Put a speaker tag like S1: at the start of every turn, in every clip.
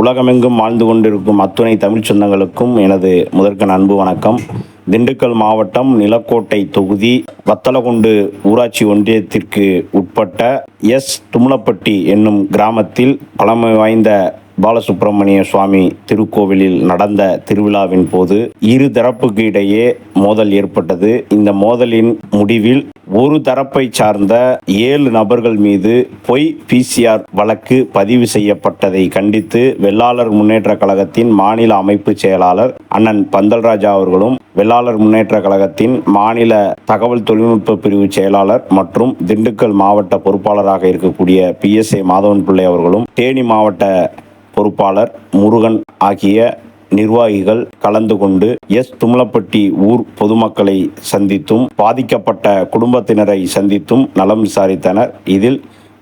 S1: உலகமெங்கும் வாழ்ந்து கொண்டிருக்கும் அத்துணை தமிழ்ச் சொந்தங்களுக்கும் எனது முதற்கன் அன்பு வணக்கம். திண்டுக்கல் மாவட்டம் நிலக்கோட்டை தொகுதி வத்தலகுண்டு ஊராட்சி ஒன்றியத்திற்கு உட்பட்ட எஸ். தும்லப்பட்டி என்னும் கிராமத்தில் பழமை வாய்ந்த பாலசுப்பிரமணிய சுவாமி திருக்கோவிலில் நடந்த திருவிழாவின் போது இரு தரப்புக்கு இடையே மோதல் ஏற்பட்டது. இந்த மோதலின் முடிவில் ஒரு தரப்பை சார்ந்த ஏழு நபர்கள் மீது பொய் பிசிஆர் வழக்கு பதிவு செய்யப்பட்டதை கண்டித்து வெள்ளாளர் முன்னேற்ற கழகத்தின் மாநில அமைப்பு செயலாளர் அண்ணன் பந்தல்ராஜா அவர்களும் வெள்ளாளர் முன்னேற்ற கழகத்தின் மாநில தகவல் தொழில்நுட்ப பிரிவு செயலாளர் மற்றும் திண்டுக்கல் மாவட்ட பொறுப்பாளராக இருக்கக்கூடிய பி எஸ் ஏ மாதவன் பிள்ளை அவர்களும் தேனி மாவட்ட பொறுப்பாளர் முருகன் ஆகிய நிர்வாகிகள் கலந்து கொண்டு எஸ். தும்லப்பட்டி ஊர் பொதுமக்களை சந்தித்தும் பாதிக்கப்பட்ட குடும்பத்தினரை சந்தித்தும் நலம் விசாரித்தனர். இதில்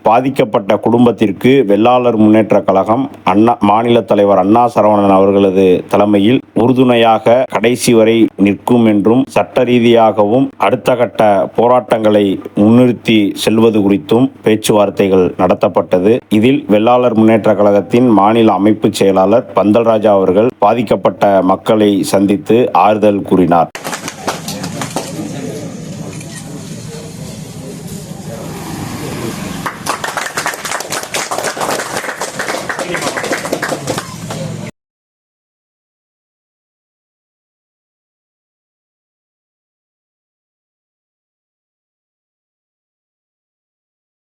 S1: பாதிக்கப்பட்ட குடும்பத்திற்கு வெள்ளாளர் முன்னேற்ற கழகம் அண்ணா மாநில தலைவர் அண்ணா சரவணன் அவர்களது தலைமையில் உறுதுணையாக கடைசி வரை நிற்கும் என்றும் சட்ட ரீதியாகவும் அடுத்த கட்ட போராட்டங்களை முன்னிறுத்தி செல்வது குறித்தும் பேச்சுவார்த்தைகள் நடத்தப்பட்டது. இதில் வெள்ளாளர் முன்னேற்ற கழகத்தின் மாநில அமைப்பு செயலாளர் பந்தல்ராஜா அவர்கள் பாதிக்கப்பட்ட மக்களை சந்தித்து ஆறுதல் கூறினார்.